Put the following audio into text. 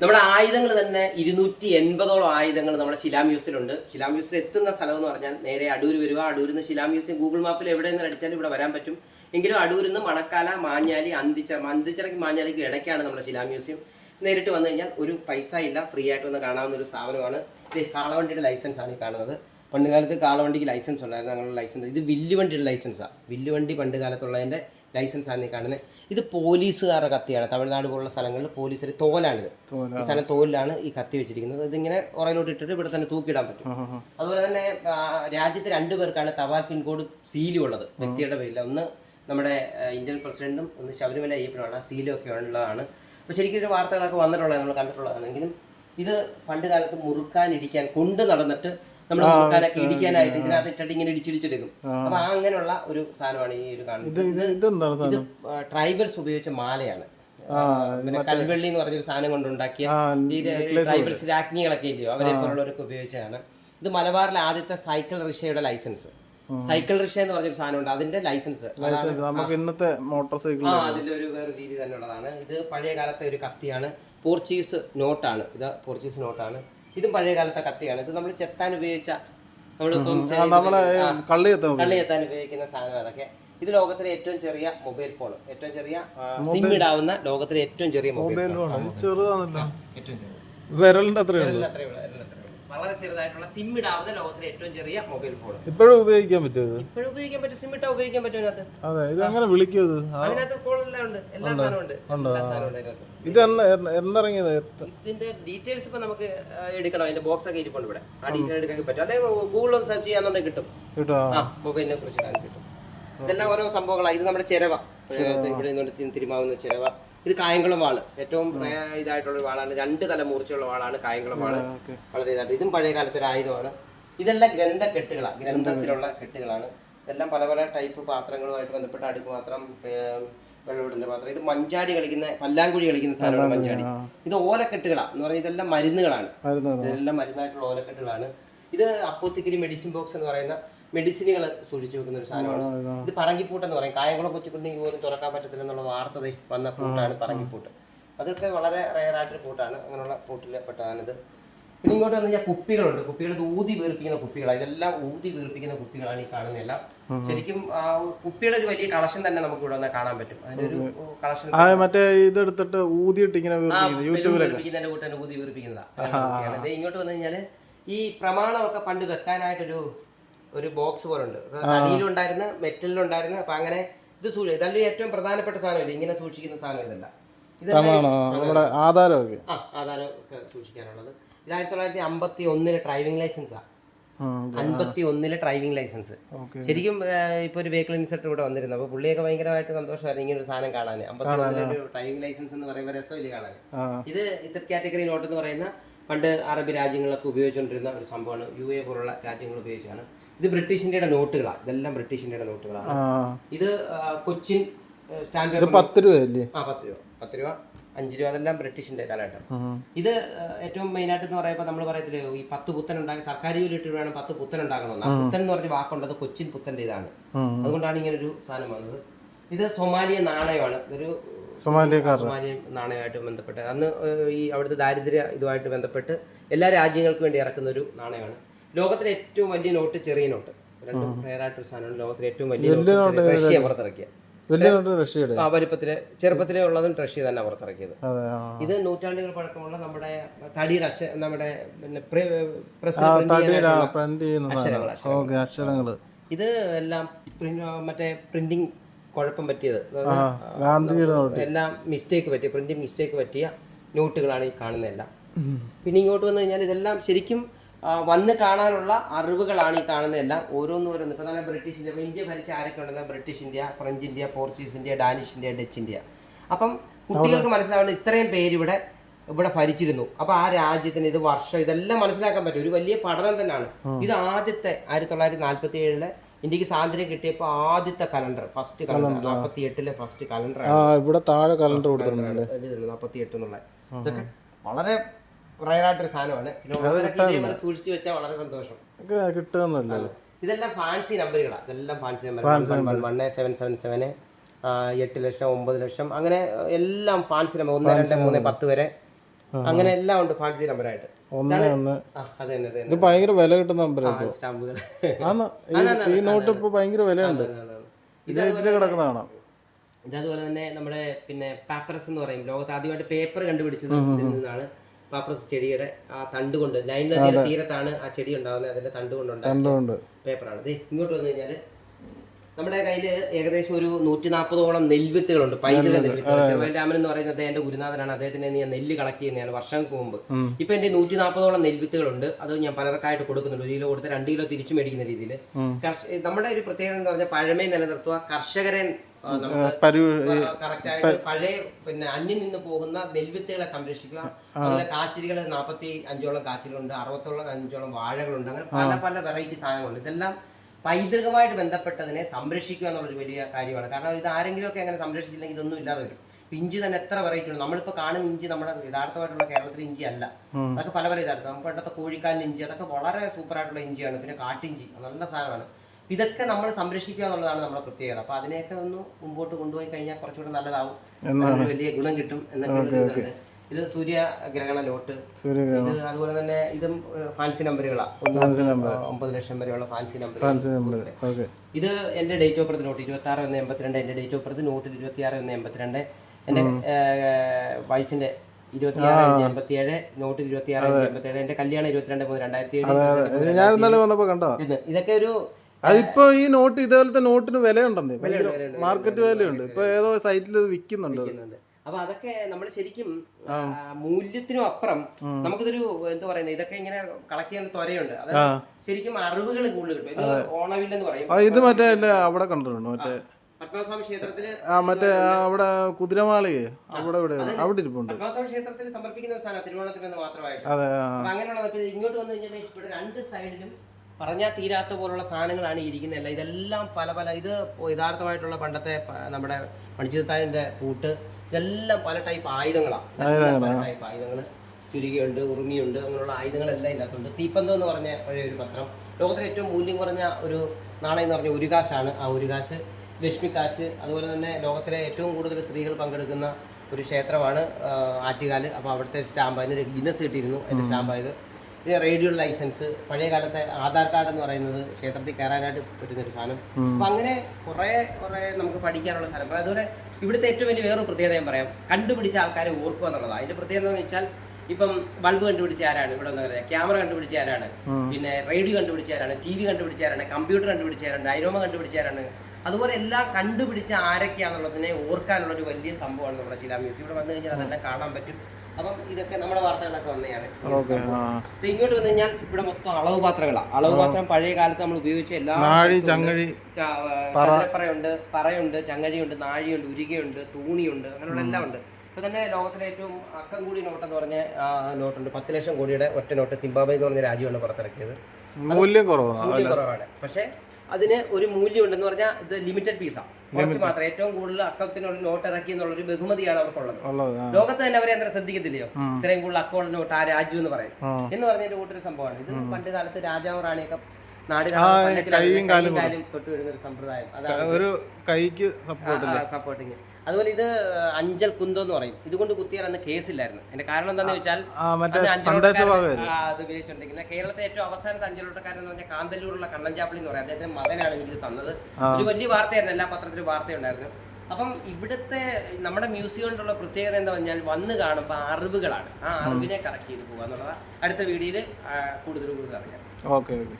നമ്മുടെ ആയുധങ്ങൾ തന്നെ ഇരുന്നൂറ്റി എൺപതോളം ആയുധങ്ങൾ നമ്മുടെ ശിലാ മ്യൂസിയത്തിലുണ്ട്. ശിലാ മ്യൂസിയത്തിൽ എത്തുന്ന സ്ഥലം എന്ന് പറഞ്ഞാൽ നേരെ അടൂർ വരിക അടൂരിൽ നിന്ന് ശിലാ മ്യൂസിയം ഗൂഗിൾ മാപ്പിൽ എവിടെ നിന്ന് അടിച്ചാലും ഇവിടെ വരാൻ പറ്റും. എങ്കിലും അടൂരിൽ നിന്ന് മണക്കാല മാഞ്ഞാലി അന്തിച്ചറ അന്തിച്ചിറയ്ക്ക് മാഞ്ഞാലിക്ക് ഇടയ്ക്കാണ് നമ്മുടെ ശിലാ മ്യൂസിയം. നേരിട്ട് വന്നു കഴിഞ്ഞാൽ ഒരു പൈസ ഇല്ല ഫ്രീ ആയിട്ട് വന്ന് കാണാവുന്ന ഒരു സ്ഥാപനമാണ്. ഇത് കാളവണ്ടിയുടെ ലൈസൻസ് ആണ് ഈ കാണുന്നത്. പണ്ട് കാലത്ത് കാളവണ്ടിക്ക് ലൈസൻസ് ഉണ്ടായിരുന്നു. അങ്ങനെയുള്ള ലൈസൻസ് ഇത് വില്ലുവണ്ടിയുടെ ലൈസൻസാണ് വില്ലുവണ്ടി പണ്ട് കാലത്തുള്ളതിന്റെ ലൈസൻസ് ആണ് കാണുന്നത് ഇത് പോലീസുകാരുടെ കത്തിയാണ്. തമിഴ്നാട് പോലുള്ള സ്ഥലങ്ങളിൽ പോലീസിന്റെ തോലാണിത്. ഈ സ്ഥലം തോലിലാണ് ഈ കത്തി വെച്ചിരിക്കുന്നത്. ഇതിങ്ങനെ ഉറയിലോട്ട് ഇട്ടിട്ട് ഇവിടെ തന്നെ തൂക്കിയിടാൻ പറ്റും. അതുപോലെ തന്നെ രാജ്യത്തെ രാജ്യത്ത് രണ്ടു പേർക്കാണ് തപാൽ പിൻകോഡ് സീലും ഉള്ളത്. വ്യക്തിയുടെ പേരിൽ ഒന്ന് നമ്മുടെ ഇന്ത്യൻ പ്രസിഡന്റും ഒന്ന് ശബരിമല അയ്യപ്പനുമാണ്. സീലും ഒക്കെ ഉള്ളതാണ്. അപ്പോൾ ശരിക്കും ഒരു വാർത്തകളൊക്കെ വന്നിട്ടുള്ളത് നമ്മൾ കണ്ടിട്ടുള്ളതാണെങ്കിലും ഇത് പണ്ട് കാലത്ത് മുറുക്കാൻ ഇടിക്കാൻ കൊണ്ട് നടന്നിട്ട് നമ്മൾ മുറുക്കാനൊക്കെ ഇടിക്കാനായിട്ട് ഇതിനകത്ത് ഇട്ടിട്ട് ഇങ്ങനെ ഇടിച്ചിടിച്ചെടുക്കും അപ്പൊ ആ അങ്ങനെയുള്ള ഒരു സാധനമാണ് ഈ ഒരു കാണുന്നത്. ഇത് ട്രൈബൽസ് ഉപയോഗിച്ച മാലയാണ്. പിന്നെ കൽവെള്ളി എന്ന് പറഞ്ഞൊരു സാധനം കൊണ്ടുണ്ടാക്കിയ ഈ ട്രൈബൽസ് രാജ്ഞികളൊക്കെ ഇല്ലയോ? അവരെ പോലുള്ളവരൊക്കെ ഉപയോഗിച്ചതാണ്. ഇത് മലബാറിലെ ആദ്യത്തെ സൈക്കിൾ റിക്ഷയുടെ ലൈസൻസ്. സൈക്കിൾ റിക്ഷ എന്ന് പറഞ്ഞൊരു സാധനമുണ്ട് അതിന്റെ ലൈസൻസ്. നമുക്ക് ഇന്നത്തെ മോട്ടോർ സൈക്കിൾ ആ അതിന്റെ ഒരു വേറെ രീതി തന്നെ ഉള്ളതാണ്. ഇത് പഴയ കാലത്തെ ഒരു കത്തിയാണ്. പോർച്ചുഗീസ് നോട്ടാണ്. ഇത് പോർച്ചുഗീസ് നോട്ടാണ്. ഇതും പഴയ കാലത്തെ കത്തിയാണ്. ഇത് നമ്മൾ ചെത്താൻ ഉപയോഗിച്ച നമ്മളിപ്പം കള്ളിയെത്താൻ ഉപയോഗിക്കുന്ന സാധനം അതൊക്കെ. ഇത് ലോകത്തിലെ ഏറ്റവും ചെറിയ മൊബൈൽ ഫോൺ. ഏറ്റവും ചെറിയ സിം ഇടാവുന്ന ലോകത്തിലെ ഏറ്റവും ചെറിയ മൊബൈൽ ഫോൺ. ചെറുതാണല്ലോ. ഏറ്റവും ചെറിയ. വിരലിന്റെ അത്രയുള്ളൂ വളരെ ചെറുതായിട്ടുള്ള സിം ഇടാവുന്ന ലോകത്തിലെ ഏറ്റവും ചെറിയ മൊബൈൽ ഫോൺ ഇപ്പോഴും ഉപയോഗിക്കാൻ പറ്റും ഇപ്പോഴും ഉപയോഗിക്കാൻ പറ്റും. സിം ഇട്ടാ ഉപയോഗിക്കാൻ പറ്റും അതിനകത്ത്. അതെ ഇത് അങ്ങനെ വിളിക്കും ഇത്? ആ, അതിനകത്ത് കോൾ എല്ലാം ഉണ്ട്. എല്ലാ സാധനവും ഉണ്ട്. എല്ലാ സാധനവും ഉണ്ട് അതിനകത്ത്. ഇത് എന്ന് എന്ന് എന്നിറങ്ങിയത് ഇതിന്റെ ഡീറ്റെയിൽസ് ഇപ്പൊ നമുക്ക് എടുക്കണം. അതിന്റെ ബോക്സ് ഒക്കെ ഇരിപ്പുണ്ട് ഇവിടെ. ആ ഡീറ്റെയിൽ എടുക്കാൻ പറ്റും. അതെ ഗൂഗിളിൽ ഒന്ന് സെർച്ച് ചെയ്യാന്നുണ്ടെങ്കിൽ കിട്ടും. കേട്ടോ ആ. മൊബൈലിനെ കുറിച്ച് കിട്ടും. ഇതെല്ലാം ഓരോ സംഭവങ്ങളാണ് ഇത് നമ്മുടെ ചിരവ. ഇവിടെ നിന്നുകൊണ്ട് തി- തിരുമാവുന്ന ചിരവ. ഇത് കായംകുളം വാൾ. ഏറ്റവും ഇതായിട്ടുള്ള ഒരു വാളാണ്. രണ്ട് തല മൂർച്ചയുള്ള വാളാണ് കായംകുളം വാൾ. വളരെ ഇതായിട്ട്. ഇതും പഴയ കാലത്തെ ഒരു ആയുധമാണ്. ഇതെല്ലാം ഗ്രന്ഥ കെട്ടുകളാണ് ഗ്രന്ഥത്തിലുള്ള കെട്ടുകളാണ്. ഇതെല്ലാം പല പല ടൈപ്പ് പാത്രങ്ങളുമായിട്ട് ബന്ധപ്പെട്ട അടുക്ക് പാത്രം വെള്ളവിടുന്ന പാത്രം. ഇത് മഞ്ചാടി കളിക്കുന്ന പല്ലാങ്കുഴി കളിക്കുന്ന സാധനമാണ് മഞ്ചാടി. ഇത് ഓലക്കെട്ടുകളാണ് എന്ന് പറഞ്ഞാൽ ഇതെല്ലാം മരുന്നുകളാണ്. ഇതെല്ലാം മരുന്നായിട്ടുള്ള ഓലക്കെട്ടുകളാണ്. ഇത് അപ്പോത്തിക്കിരി മെഡിസിൻ ബോക്സ് എന്ന് പറയുന്ന മെഡിസിനുകൾ സൂക്ഷിച്ചു വെക്കുന്ന ഒരു സാധനമാണ്. ഇത് പറങ്കിപ്പൂട്ട് എന്ന് പറയും. കായംകുളം കൊച്ചുകുണ്ടെങ്കിൽ പോലും തുറക്കാൻ പറ്റത്തില്ല എന്നുള്ള വാർത്ത വന്ന പൂട്ടാണ് പറങ്കിപ്പൂട്ട്. അതൊക്കെ വളരെ റയർ ആയിട്ടൊരു പൂട്ടാണ്. അങ്ങനെയുള്ള പൂട്ടിൽ പെട്ടതാണിത്. പിന്നെ ഇങ്ങോട്ട് വന്നു കഴിഞ്ഞാൽ കുപ്പികളുണ്ട്. കുപ്പികൾ ഇത് ഊതി വീർപ്പിക്കുന്ന കുപ്പികളാണ്. ഇതെല്ലാം ഊതി വീർപ്പിക്കുന്ന കുപ്പികളാണ് ഈ കാണുന്നതെല്ലാം ശരിക്കും ആ കുപ്പിയുടെ ഒരു വലിയ കളക്ഷൻ തന്നെ നമുക്ക് ഇവിടെ വന്നാൽ കാണാൻ പറ്റും. അതിന്റെ ഒരു കളക്ഷൻ മറ്റേ ഇതെടുത്തിട്ട് ഊതിയിട്ട് ഇങ്ങനെ വീർപ്പിക്കുന്നതിന്റെ കൂട്ടം ഊതി വീർപ്പിക്കുന്നതാണ് ഇങ്ങോട്ട് വന്നു കഴിഞ്ഞാൽ ഈ പ്രമാണമൊക്കെ പണ്ട് വെക്കാനായിട്ടൊരു ഒരു ബോക്സ് പോലെ ഉണ്ട് അടിയിലുണ്ടായിരുന്ന മെറ്റലിലുണ്ടായിരുന്ന അപ്പൊ അങ്ങനെ ഇത് സൂക്ഷിക്കും ഇതല്ല ഏറ്റവും പ്രധാനപ്പെട്ട സാധനമില്ല? ഇങ്ങനെ സൂക്ഷിക്കുന്ന സാധനം ഇതല്ല നമ്മുടെ ആധാരമൊക്കെ. ആ ആധാരം ഒക്കെ സൂക്ഷിക്കാനുള്ളത്. ഇത് ആയിരത്തി തൊള്ളായിരത്തി അമ്പത്തി ഒന്നിലെ ഡ്രൈവിംഗ് ലൈസൻസാ ആ. അൻപത്തി ഒന്നിലെ ഡ്രൈവിംഗ് ലൈസൻസ് ശരിക്കും ഇപ്പൊ ഒരു വെഹിക്കിൾ ഇൻസ്പെക്ടർ ഇവിടെ വന്നിരുന്നു. അപ്പൊ പുള്ളിയൊക്കെ ഭയങ്കരമായിട്ട് സന്തോഷമായിരുന്നു ഇങ്ങനെ ഒരു സാധനം കാണാൻ അമ്പത്തി ഒന്നിലെ ഡ്രൈവിംഗ് ലൈസൻസ് എന്ന് പറയുമ്പോൾ രസമില്ല കാണാൻ ഇത് ഇസറ്റ് കാറ്റഗറി നോട്ട് എന്ന് പറയുന്ന പണ്ട് അറബ് രാജ്യങ്ങളൊക്കെ ഉപയോഗിച്ചുകൊണ്ടിരുന്ന ഒരു സംഭവമാണ്. യു എ പോലുള്ള രാജ്യങ്ങൾ ഉപയോഗിച്ചാണ് ഇത് ബ്രിട്ടീഷ് ഇന്ത്യയുടെ നോട്ടുകളാണ് ഇതെല്ലാം ബ്രിട്ടീഷ് ഇന്ത്യയുടെ നോട്ടുകളാണ്. ഇത് കൊച്ചിൻ സ്റ്റാൻഡേർഡ് പത്ത് രൂപയല്ലേ? ആ പത്ത് രൂപ. പത്ത് രൂപ അഞ്ച് രൂപ. അതെല്ലാം ബ്രിട്ടീഷിന്റെ കാലഘട്ടം. ഇത് ഏറ്റവും മെയിൻ ആയിട്ട് എന്ന് പറയുമ്പോൾ നമ്മൾ പറയത്തില്ലേ ഈ പത്ത് പുത്തൻ ഉണ്ടാക്കി സർക്കാർ ജോലി ഇട്ട് വേണം പത്ത് പുത്തൻ ഉണ്ടാക്കണമെന്ന്. ആ പുത്തൻ എന്ന് പറഞ്ഞ വാക്കുണ്ടത് കൊച്ചിൻ പുത്തന്റെ ഇതാണ്. അതുകൊണ്ടാണ് ഇങ്ങനെ ഒരു സാധനം വന്നത്. ഇത് സൊമാലിയ നാണയമാണ്. ഒരു സൊമാലിയക്കാർ സൊമാലിയൻ നാണയമായിട്ട് ബന്ധപ്പെട്ട്. അന്ന് ഈ അവിടുത്തെ ദാരിദ്ര്യ ഇതുമായിട്ട് ബന്ധപ്പെട്ട് എല്ലാ രാജ്യങ്ങൾക്കും വേണ്ടി ഇറക്കുന്ന ഒരു നാണയമാണ്. ലോകത്തിലെ ഏറ്റവും വലിയ നോട്ട് ചെറിയ നോട്ട്. രണ്ടും റയറായിട്ടൊരു സാധനമാണ് ലോകത്തിലെ ഏറ്റവും വലിയ നോട്ട് റഷ്യ പുറത്തിറക്കിയ ആ വലിപ്പത്തിലെ ചെറുപ്പത്തിലെ ഉള്ളതും റഷ്യ തന്നെ പുറത്തിറക്കിയത്. ഇത് നൂറ്റാണ്ടുകൾ പഴക്കമുള്ള നമ്മുടെ തടി അക്ഷ നമ്മുടെ അക്ഷരങ്ങൾ, ഇത് എല്ലാം മറ്റേ പ്രിന്റിങ് കുഴപ്പം പറ്റിയത്. എല്ലാം മിസ്റ്റേക്ക് പറ്റിയ പ്രിന്റിംഗ് മിസ്റ്റേക്ക് പറ്റിയ നോട്ടുകളാണ് ഈ കാണുന്നതെല്ലാം. പിന്നെ ഇങ്ങോട്ട് വന്നു കഴിഞ്ഞാൽ ഇതെല്ലാം ശരിക്കും വന്ന് കാണാനുള്ള അറിവുകളാണ് ഈ കാണുന്നതെല്ലാം. ഓരോന്നും ഓരോന്ന്. ഇപ്പോൾ തന്നെ ബ്രിട്ടീഷ് ഇന്ത്യ ഇന്ത്യ ഭരിച്ച ആരൊക്കെ ഉണ്ടെന്ന് British India French India Portuguese India Danish India Dutch India അപ്പം കുട്ടികൾക്ക് മനസ്സിലാവുന്ന ഇത്രയും പേരിവിടെ ഇവിടെ ഇവിടെ ഭരിച്ചിരുന്നു. അപ്പൊ ആ രാജ്യത്തിന് ഇത് വർഷം ഇതെല്ലാം മനസ്സിലാക്കാൻ പറ്റും. ഒരു വലിയ പഠനം തന്നെയാണ്. ഇത് ആദ്യത്തെ ആയിരത്തി തൊള്ളായിരത്തി നാല്പത്തി ഏഴിലെ ഇന്ത്യയ്ക്ക് സ്വാതന്ത്ര്യം കിട്ടിയപ്പോൾ ആദ്യത്തെ കലണ്ടർ ഫസ്റ്റ് കലണ്ടർ. നാൽപ്പത്തി എട്ടിലെ ഫസ്റ്റ് കലണ്ടർ ആണ് ഇവിടെ താഴെ കലണ്ടർ കൊടുത്തിട്ടുണ്ട്. നാൽപ്പത്തി എട്ട് എന്നുള്ള ഇതൊക്കെ വളരെ റയറായിട്ടൊരു സാധനമാണ്. പിന്നെ സൂക്ഷിച്ചു വെച്ചാൽ വളരെ സന്തോഷം. ഒക്കെ ഇതെല്ലാം ഫാൻസി നമ്പറുകളാണ് ഇതെല്ലാം fancy number one seven seven seven എട്ട് ലക്ഷം ഒമ്പത് ലക്ഷം അങ്ങനെ എല്ലാം ഫാൻസി നമ്പർ ഒന്ന് രണ്ട് മൂന്ന് പത്ത് വരെ. അങ്ങനെ എല്ലാം ഉണ്ട് ഫാൻസി നമ്പറായിട്ട് ഇത് ഭയങ്കര വില കിട്ടുന്ന നമ്പറാണ് ഈ- നോട്ട് ഇപ്പൊ ഭയങ്കര വിലയുണ്ട്. ഇത് ഇതിൽ കിടക്കുന്ന ഇതതുപോലെ തന്നെ നമ്മുടെ പിന്നെ പേപ്പർസ് എന്ന് പറയും. ലോകത്ത് ആദ്യമായിട്ട് പേപ്പർ കണ്ടുപിടിച്ചത് നിന്നാണ്. പാപ്പറസ് ചെടിയുടെ ആ തണ്ട് കൊണ്ട് ലൈൻ നദിയുടെ തീരത്താണ് ആ ചെടി ഉണ്ടാവുന്നത് അതിന്റെ തണ്ട് കൊണ്ടുണ്ടായ കണ്ടുകൊണ്ട് പേപ്പറാണ് ഇങ്ങോട്ട് വന്നു കഴിഞ്ഞാൽ നമ്മുടെ കയ്യിൽ ഏകദേശം ഒരു നൂറ്റി നാൽപ്പതോളം നെൽവിത്തുകളുണ്ട്. പൈതൃക നെൽവിത്തുകൾ. രാമൻ എന്ന് പറയുന്നത് എന്റെ ഗുരുനാഥനാണ്. അദ്ദേഹത്തിന് ഞാൻ നെല്ല് കളക്ട് ചെയ്യുന്നതാണ് വർഷങ്ങൾക്ക് മുമ്പ്. ഇപ്പൊ എന്റെ നൂറ്റി നാൽപ്പതോളം നെൽവിത്തുകളുണ്ട്. അത് ഞാൻ പലർക്കായിട്ട് കൊടുക്കുന്നുണ്ട്. ഒരു കിലോ കൊടുത്ത് രണ്ട് കിലോ തിരിച്ചു മേടിക്കുന്ന രീതിയിൽ. നമ്മുടെ ഒരു പ്രത്യേകത എന്ന് പറഞ്ഞാൽ പഴമയെ നിലനിർത്തുക. കർഷകരെ പഴയ പിന്നെ അന്യം നിന്ന് പോകുന്ന നെൽവിത്തുകളെ സംരക്ഷിക്കുക. അതുപോലെ കാച്ചിലുകൾ നാൽപ്പത്തി അഞ്ചോളം കാച്ചിലുണ്ട് അറുപത്തോളം അഞ്ചോളം വാഴകളുണ്ട്. അങ്ങനെ പല പല വെറൈറ്റി സാധനങ്ങളുണ്ട്. ഇതെല്ലാം പൈതൃകമായിട്ട് ബന്ധപ്പെട്ടതിനെ സംരക്ഷിക്കുക എന്നുള്ളൊരു വലിയ കാര്യമാണ്. കാരണം ഇത് ആരെങ്കിലുമൊക്കെ അങ്ങനെ സംരക്ഷിച്ചില്ലെങ്കിൽ ഇതൊന്നും ഇല്ലാതെ വരും. ഇഞ്ചി തന്നെ എത്ര വെറൈറ്റി ഉണ്ട്? നമ്മളിപ്പോൾ കാണുന്ന ഇഞ്ചി നമ്മുടെ യഥാർത്ഥമായിട്ടുള്ള കേരളത്തിലെ ഇഞ്ചി അല്ല. അതൊക്കെ പല പല ഇതായിരുന്നു. നമുക്ക് പണ്ടത്തെ കോഴിക്കാലിന് ഇഞ്ചി അതൊക്കെ വളരെ സൂപ്പർ ആയിട്ടുള്ള ഇഞ്ചിയാണ്. പിന്നെ കാട്ടിഞ്ചി നല്ല സാധനമാണ്. ഇതൊക്കെ നമ്മൾ സംരക്ഷിക്കുക എന്നുള്ളതാണ് നമ്മുടെ പ്രത്യേകത. അപ്പൊ അതിനെയൊക്കെ ഒന്ന് മുമ്പോട്ട് കൊണ്ടുപോയി കഴിഞ്ഞാൽ കുറച്ചുകൂടെ നല്ലതാവും. വലിയ ഗുണം കിട്ടും എന്നൊക്കെ. ഇത് സൂര്യഗ്രഹണ ലോട്ട്. ഇത് അതുപോലെ തന്നെ ഇതും ഫാൻസി നമ്പറുകളാണ് ഒമ്പത് ലക്ഷം വരെയുള്ള ഫാൻസി നമ്പർ ഇത് എന്റെ ഡേറ്റ് ഓഫ് ബർത്ത് നോട്ട് ഇരുപത്തി ആറ് ഒന്ന് എൺപത്തിരണ്ട്. എന്റെ ഡേറ്റ് ഓഫ് ബർത്ത് നോട്ട് ഇരുപത്തി ആറ് ഒന്ന് എൺപത്തിരണ്ട്. എന്റെ വൈഫിന്റെ ഇരുപത്തി ആറ് അഞ്ച് എൺപത്തി ഏഴ് നോട്ടിൽ ഇരുപത്തി ആറ് അഞ്ച് എൺപത്തി ഏഴ് എന്റെ കല്യാണം ഇരുപത്തിരണ്ട് മൂന്ന് രണ്ടായിരത്തി ഏഴ് ഞാൻ ഇന്നലെ വന്നപ്പോ കണ്ടതാ. ഇത് ഇതൊക്കെ ഒരു അതിപ്പോ ഈ നോട്ട് ഇതേപോലത്തെ നോട്ടിന് വിലയുണ്ടെന്നേ മാർക്കറ്റ് വാല്യൂ ഉണ്ട് ഇപ്പൊ ഏതോ സൈറ്റിൽ ഇത് വിൽക്കുന്നുണ്ട്. അപ്പൊ അതൊക്കെ നമ്മൾ ശരിക്കും മൂല്യത്തിനും അപ്പുറം നമുക്കിതൊരു എന്താ പറയുന്നത് ഇതൊക്കെ ഇങ്ങനെ കളക്ട് ചെയ്യാൻ ത്വരയുണ്ട്. അത് ശരിക്കും അറിവുകൾ കൂടുതൽ കിട്ടും. ഇത് ഓണവില്ലെന്ന് പറയും. ഇത് മറ്റേ അവിടെ കണ്ടിട്ടുണ്ട്? മറ്റേ പത്മനാഭസ്വാമി ക്ഷേത്രത്തിൽ മറ്റേ അവിടെ കുതിരമാളി അവിടെ ഇവിടെ അവിടെ ഇരിപ്പുണ്ട്. പത്മനാഭസ്വാമി ക്ഷേത്രത്തിൽ സമർപ്പിക്കുന്ന ഒരു സ്ഥാനം തിരുവോണത്തിന് എന്ന് മാത്രമായിട്ട്. അപ്പൊ അങ്ങനെയുള്ള ഇങ്ങോട്ട് വന്നു കഴിഞ്ഞാൽ ഇവിടെ രണ്ട് സൈഡിലും പറഞ്ഞാൽ തീരാത്ത പോലുള്ള സാധനങ്ങളാണ് ഇരിക്കുന്നതല്ല ഇതെല്ലാം പല പല ഇത് യഥാർത്ഥമായിട്ടുള്ള പണ്ടത്തെ നമ്മുടെ മണിച്ചിത്താഴിന്റെ പൂട്ട് ഇതെല്ലാം പല ടൈപ്പ് ആയുധങ്ങളാണ് പല ടൈപ്പ് ആയുധങ്ങൾ ചുരുകയുണ്ട് ഉറുമിയുണ്ട് അങ്ങനെയുള്ള ആയുധങ്ങളെല്ലാം ഇതിനകത്തുണ്ട്. തീപ്പന്തം എന്ന് പറഞ്ഞ പഴയ ഒരു പത്രം. ലോകത്തിലെ ഏറ്റവും മൂല്യം കുറഞ്ഞ ഒരു നാണയം എന്ന് പറഞ്ഞ ഒരു കാശാണ് ആ ഒരു കാശ് ലക്ഷ്മി കാശ്. അതുപോലെ തന്നെ ലോകത്തിലെ ഏറ്റവും കൂടുതൽ സ്ത്രീകൾ പങ്കെടുക്കുന്ന ഒരു ക്ഷേത്രമാണ് ആറ്റുകാൽ. അപ്പോൾ അവിടുത്തെ സ്റ്റാമ്പ് അതിന് ഗിന്നസ് കിട്ടിയിരുന്നു അതിന്റെ സ്റ്റാമ്പായത്. ഇത് റേഡിയോ ലൈസൻസ് പഴയ കാലത്തെ ആധാർ കാർഡ് എന്ന് പറയുന്നത് ക്ഷേത്രത്തിൽ കയറാനായിട്ട് പറ്റുന്ന ഒരു സാധനം അപ്പം അങ്ങനെ കുറേ കുറേ നമുക്ക് പഠിക്കാനുള്ള സ്ഥലം. അപ്പോൾ അതുപോലെ ഇവിടുത്തെ ഏറ്റവും വലിയ വേറൊരു പ്രത്യേകത ഞാൻ പറയാം. കണ്ടുപിടിച്ച ആൾക്കാരെ ഓർക്കുക എന്നുള്ളതാണ്. അതിന്റെ പ്രത്യേകത എന്ന് വെച്ചാൽ ഇപ്പം ബൾബ് കണ്ടുപിടിച്ച ആരാണ്? ഇവിടെ എന്താ പറയുക ക്യാമറ കണ്ടുപിടിച്ച ആരാണ്? പിന്നെ റേഡിയോ കണ്ടുപിടിച്ച ആരാണ്? ടി വി കണ്ടുപിടിച്ച ആരാണ്? കമ്പ്യൂട്ടർ കണ്ടുപിടിച്ച ആരാണ്? ഡൈനോമ കണ്ടുപിടിച്ച ആരാണ്? അതുപോലെ എല്ലാം കണ്ടുപിടിച്ച ആരൊക്കെയാണെന്നുള്ളതിനെ ഓർക്കാനുള്ള ഒരു വലിയ സംഭവമാണ് നമ്മുടെ ശിലാ മ്യൂസിയം. ഇവിടെ വന്നു കഴിഞ്ഞാൽ അതെല്ലാം കാണാൻ പറ്റും. അപ്പം ഇതൊക്കെ നമ്മുടെ വാർത്തകളൊക്കെ വന്നതാണ്. ഇങ്ങോട്ട് വന്നു കഴിഞ്ഞാൽ ഇവിടെ മൊത്തം അളവ് പാത്രങ്ങളാണ് അളവ് പാത്രം പഴയ കാലത്ത് നമ്മൾ ഉപയോഗിച്ച എല്ലാ ചങ്ങഴി ചതുരപ്പറയുണ്ട് പറയുണ്ട് ചങ്ങഴിയുണ്ട് നാഴിയുണ്ട് ഉരുകയുണ്ട് തൂണിയുണ്ട് അങ്ങനെയുള്ള എല്ലാം ഉണ്ട് ഇപ്പൊ തന്നെ ലോകത്തിലെ ഏറ്റവും അക്കം കൂടി നോട്ട് എന്ന് പറഞ്ഞ നോട്ടുണ്ട്. പത്ത് ലക്ഷം കോടിയുടെ ഒറ്റ നോട്ട് സിംബാബ്വെ എന്ന് പറഞ്ഞ രാജ്യമാണ് പുറത്തിറക്കിയത്. മൂല്യം കുറവാണ്. പക്ഷെ അതിന് ഒരു മൂല്യം ഉണ്ടെന്ന് പറഞ്ഞാൽ ഇത് ലിമിറ്റഡ് പീസാണ് കുറച്ച് മാത്രം. ഏറ്റവും കൂടുതൽ അക്കത്തിനുള്ള നോട്ട് ഇറക്കി എന്നുള്ളൊരു ബഹുമതിയാണ് അവർക്കുള്ളത്. ലോകത്ത് തന്നെ അവരെ അന്നേരം ശ്രദ്ധിക്കത്തില്ലയോ? ഇത്രയും കൂടുതൽ അക്കൗണ്ട് നോട്ട് ആ രാജു എന്ന് പറയും. എന്ന് പറഞ്ഞതിന്റെ കൂട്ടൊരു സംഭവമാണ്. ഇത് പണ്ട് കാലത്ത് രാജാവും റാണിയൊക്കെ നാട് കൈയും തൊട്ട് വിടുന്ന ഒരു സമ്പ്രദായം. അതാണ് ഒരു കൈക്ക് സപ്പോർട്ട് സപ്പോർട്ടിങ് അതുപോലെ ഇത് അഞ്ചൽ കുന്തം എന്ന് പറയും. ഇതുകൊണ്ട് കുത്തിയാൽ അന്ന് കേസില്ലായിരുന്നു. അതിന്റെ കാരണം എന്താണെന്ന് വെച്ചാൽ അത് ഉപയോഗിച്ചുകൊണ്ടിരിക്കുന്നത്. കേരളത്തെ ഏറ്റവും അവസാനത്തെ അഞ്ചലോട്ടക്കാരൻ എന്ന് പറഞ്ഞാൽ കാന്തല്ലൂരുള്ള കണ്ണൻചാപ്പിളി എന്ന് പറയും. അദ്ദേഹത്തിന്റെ മകനാണ് എനിക്ക് തന്നത്. ഒരു വലിയ വാർത്തയായിരുന്നു. എല്ലാ പത്രത്തിലും വാർത്തയുണ്ടായിരുന്നു. അപ്പം ഇവിടുത്തെ നമ്മുടെ മ്യൂസിയം കൊണ്ടുള്ള പ്രത്യേകത എന്താ പറഞ്ഞാൽ വന്ന് കാണുമ്പോൾ അറിവുകളാണ്. ആ അറിവിനെ കറക്റ്റ് ചെയ്ത് പോകുക എന്നുള്ളതാണ് അടുത്ത വീഡിയോയിൽ കൂടുതൽ കൂടുതൽ അറിയാം ഓക്കെ ഓക്കെ.